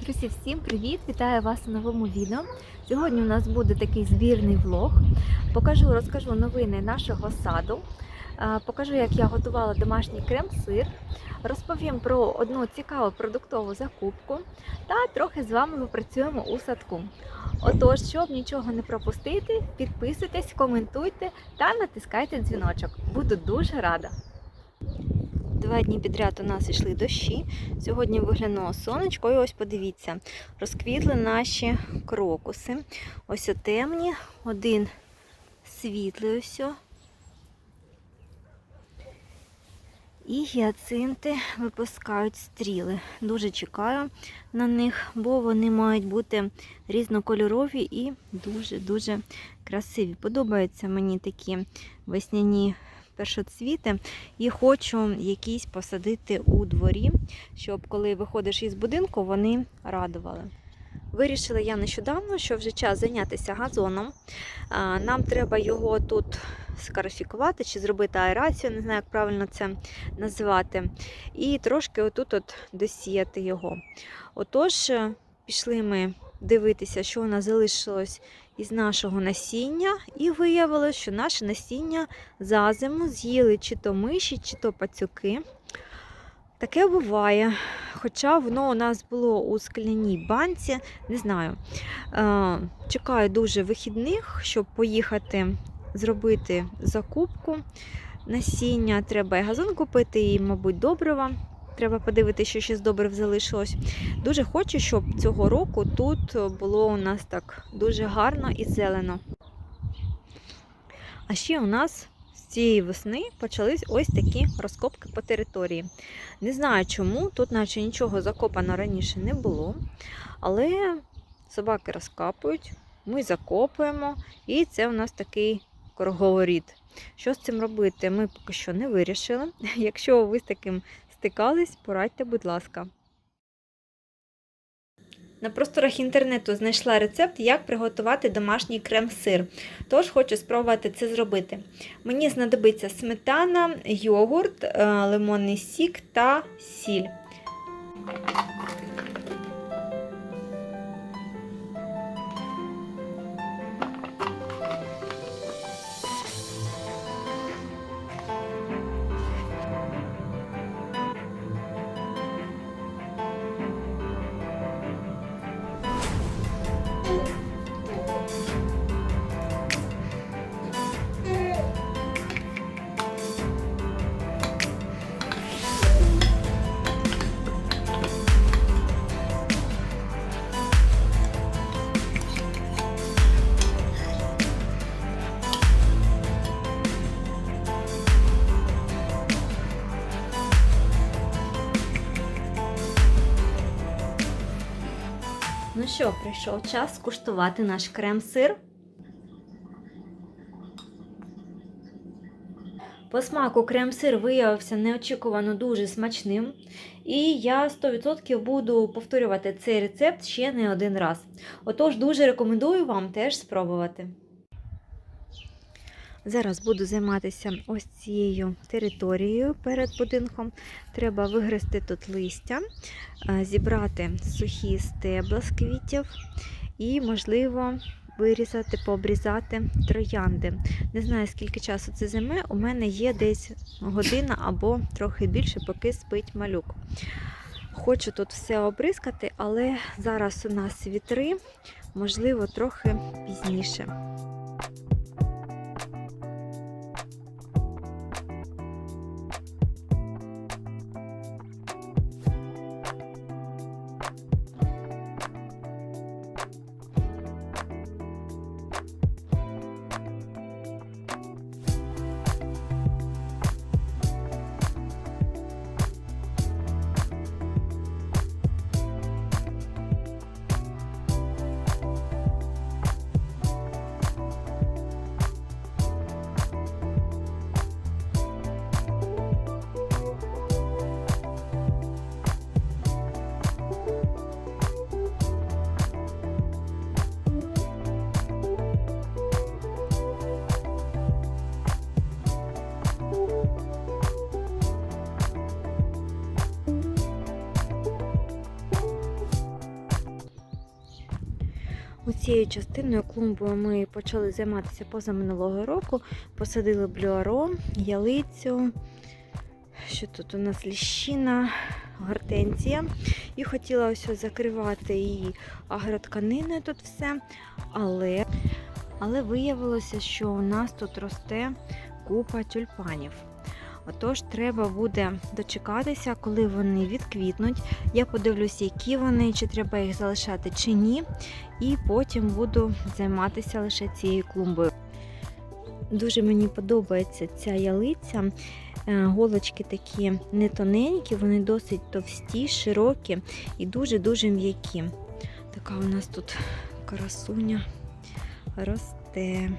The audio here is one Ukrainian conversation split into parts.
Друзі, всім привіт! Вітаю вас у новому відео. Сьогодні у нас буде такий збірний влог. Покажу, розкажу новини нашого саду. Е, Покажу, як я готувала домашній крем-сир. Розповім про одну цікаву продуктову закупку та трохи з вами попрацюємо у садку. Отож, щоб нічого не пропустити, підписуйтесь, коментуйте та натискайте дзвіночок. Буду дуже рада. Два дні підряд у нас йшли дощі. Сьогодні виглянуло сонечко. І ось подивіться, розквітли наші крокуси. Ось темні, один світлий ось. І гіацинти випускають стріли. Дуже чекаю на них, бо вони мають бути різнокольорові і дуже-дуже красиві. Подобаються мені такі весняні першоцвіти. І хочу якісь посадити у дворі, щоб коли виходиш із будинку, вони радували. Вирішила я нещодавно, що вже час зайнятися газоном. Нам треба його тут скарифікувати чи зробити аерацію, не знаю, як правильно це називати. І трошки отут от досіяти його. Отож, пішли ми дивитися, що у нас залишилось із нашого насіння, і виявилось, що наше насіння за зиму з'їли чи то миші, чи то пацюки. Таке буває. Хоча воно у нас було у скляній банці, не знаю. Е, Чекаю дуже вихідних, щоб поїхати зробити закупку насіння. Треба і газон купити, і, мабуть, добрива. Треба подивитися, що ще з добрив залишилось. Дуже хочу, щоб цього року тут було у нас так дуже гарно і зелено. А ще у нас з цієї весни почались ось такі розкопки по території. Не знаю чому, тут наче нічого закопано раніше не було. Але собаки розкапують, ми закопуємо, і це у нас такий круговоріт. Що з цим робити, ми поки що не вирішили. Якщо ви з таким стикались, порадьте, будь ласка. На просторах інтернету знайшла рецепт, як приготувати домашній крем-сир. Тож хочу спробувати це зробити. Мені знадобиться сметана, йогурт, е, лимонний сік та сіль. Що, прийшов час скуштувати наш крем-сир. По смаку крем-сир виявився неочікувано дуже смачним. І я 100% буду повторювати цей рецепт ще не один раз. Отож, дуже рекомендую вам теж спробувати. Зараз буду займатися ось цією територією перед будинком. Треба вигризти тут листя, е, зібрати сухі стебла з квітів і, можливо, вирізати, пообрізати троянди. Не знаю, скільки часу це займе. У мене є десь година або трохи більше, поки спить малюк. Хочу тут все обризкати, але зараз у нас вітри, можливо, трохи пізніше. Цією частиною клумбою ми почали займатися позаминулого року. Посадили блюаро, ялицю. Що тут у нас ліщина, гортензія. І хотіла ось закривати її агротканиною тут все. Але, але виявилося, що у нас тут росте купа тюльпанів. Отож, треба буде дочекатися, коли вони відквітнуть. Я подивлюся, які вони, чи треба їх залишати, чи ні. І потім буду займатися лише цією клумбою. Дуже мені подобається ця ялиця. Е, Голочки такі не тоненькі, вони досить товсті, широкі і дуже-дуже м'які. Така у нас тут красуня росте.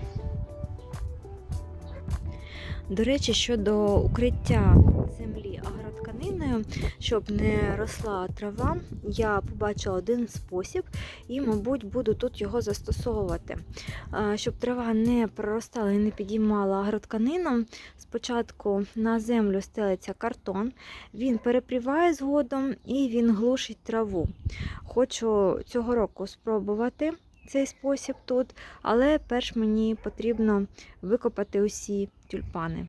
До речі, щодо укриття землі агротканиною, щоб не росла трава, я побачила один спосіб і, мабуть, буду тут його застосовувати. Щоб трава не проростала і не підіймала агротканину, спочатку на землю стелиться картон, він перепріває згодом і він глушить траву. Хочу цього року спробувати цей спосіб тут, але перш мені потрібно викопати усі тюльпани.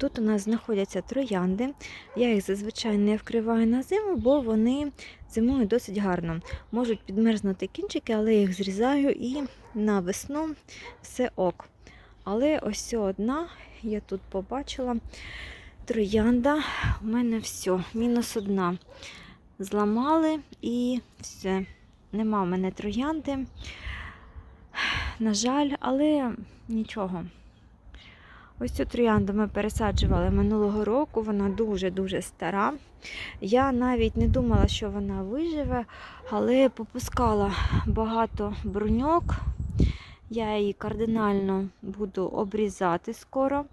Тут у нас знаходяться троянди. Я їх зазвичай не вкриваю на зиму, бо вони зимують досить гарно. Можуть підмерзнути кінчики, але їх зрізаю і на весну все ок. Але ось одна, я тут побачила троянда. У мене все, мінус одна. Зламали і все. Нема в мене троянди. На жаль, але нічого. Ось цю троянду ми пересаджували минулого року, вона дуже-дуже стара. Я навіть не думала, що вона виживе, але попускала багато бруньок. Я її кардинально буду обрізати скоро.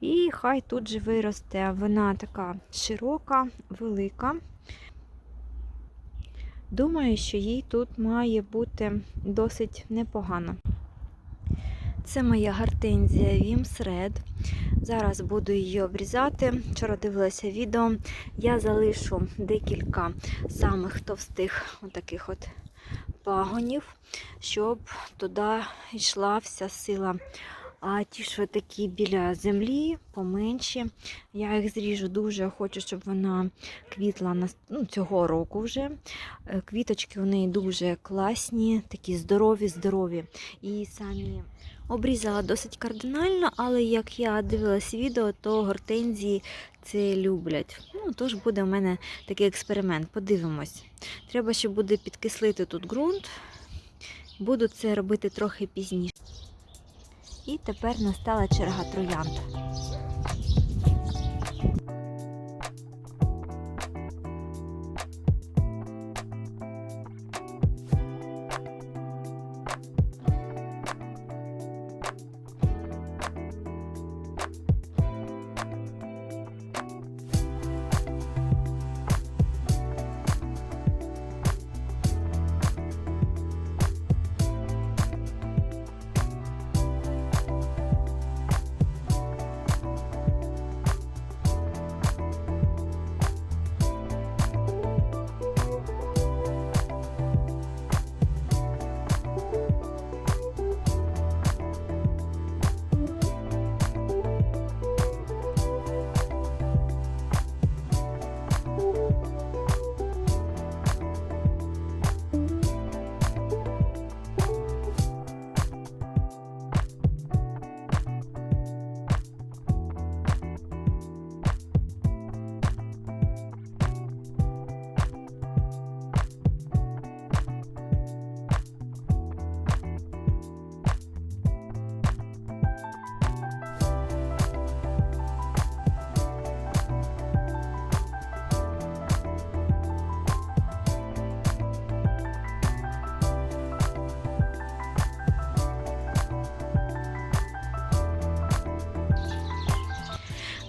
І хай тут же виросте. Вона така широка, велика. Думаю, що їй тут має бути досить непогано. Це моя гортензія Red. Зараз буду її обрізати. Вчора дивилася відео. Я залишу декілька самих товстих отаких от пагонів, щоб туди йшла вся сила. А ті, що такі біля землі, поменші, я їх зріжу дуже, хочу, щоб вона квітла на, ну, цього року вже. Е, Квіточки у неї дуже класні, такі здорові-здорові. І самі обрізала досить кардинально, але як я дивилась відео, то гортензії це люблять. Ну, тож буде у мене такий експеримент. Подивимось. Треба ще буде підкислити тут ґрунт. Буду це робити трохи пізніше. І тепер настала черга троянд.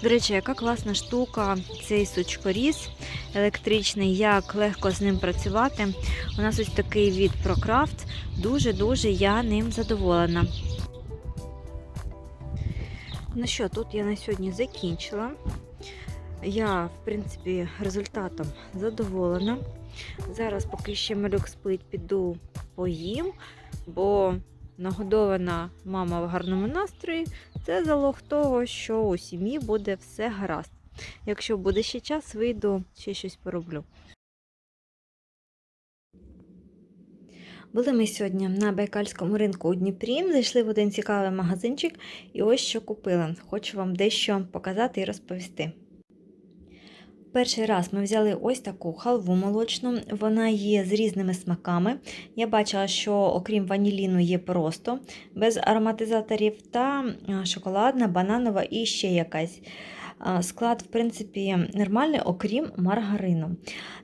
До речі, яка класна штука цей сучкоріз електричний, як легко з ним працювати. У нас ось такий від ProCraft. Дуже-дуже я ним задоволена. Ну що, тут я на сьогодні закінчила. Я, в принципі, результатом задоволена. Зараз, поки ще малюк спить, піду поїм, бо нагодована мама в гарному настрої це залог того, що у сім'ї буде все гаразд. Якщо буде ще час, вийду ще щось пороблю. Були ми сьогодні на Байкальському ринку у Дніпрі, зайшли в один цікавий магазинчик і ось що купила. Хочу вам дещо показати і розповісти. Перший раз ми взяли ось таку халву молочну, вона є з різними смаками. Я бачила, що окрім ваніліну є просто, без ароматизаторів, та шоколадна, бананова і ще якась. Склад, в принципі, нормальний, окрім маргарину.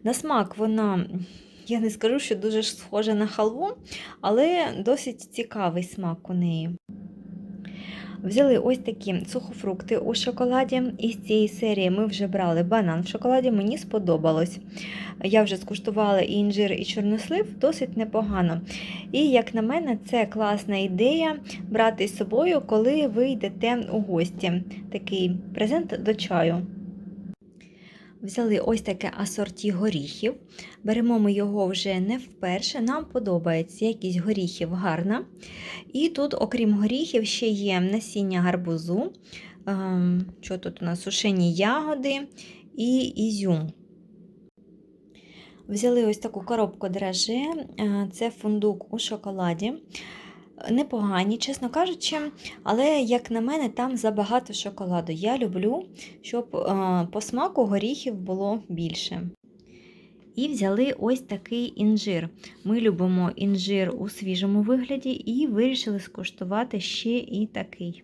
На смак вона, я не скажу, що дуже схожа на халву, але досить цікавий смак у неї. Взяли ось такі сухофрукти у шоколаді. Із цієї серії ми вже брали банан в шоколаді, мені сподобалось. Я вже скуштувала і інжир, і чорнослив, досить непогано. І, як на мене, це класна ідея брати з собою, коли ви йдете у гості. Такий презент до чаю. Взяли ось таке асорті горіхів. Беремо ми його вже не вперше. Нам подобається якість горіхів гарна. І тут, окрім горіхів, ще є насіння гарбузу. Ем, Що тут у нас сушені ягоди і ізюм. Взяли ось таку коробку драже, е, це фундук у шоколаді. Непогані, чесно кажучи, але, як на мене, там забагато шоколаду. Я люблю, щоб е, по смаку горіхів було більше. І взяли ось такий інжир. Ми любимо інжир у свіжому вигляді і вирішили скуштувати ще і такий.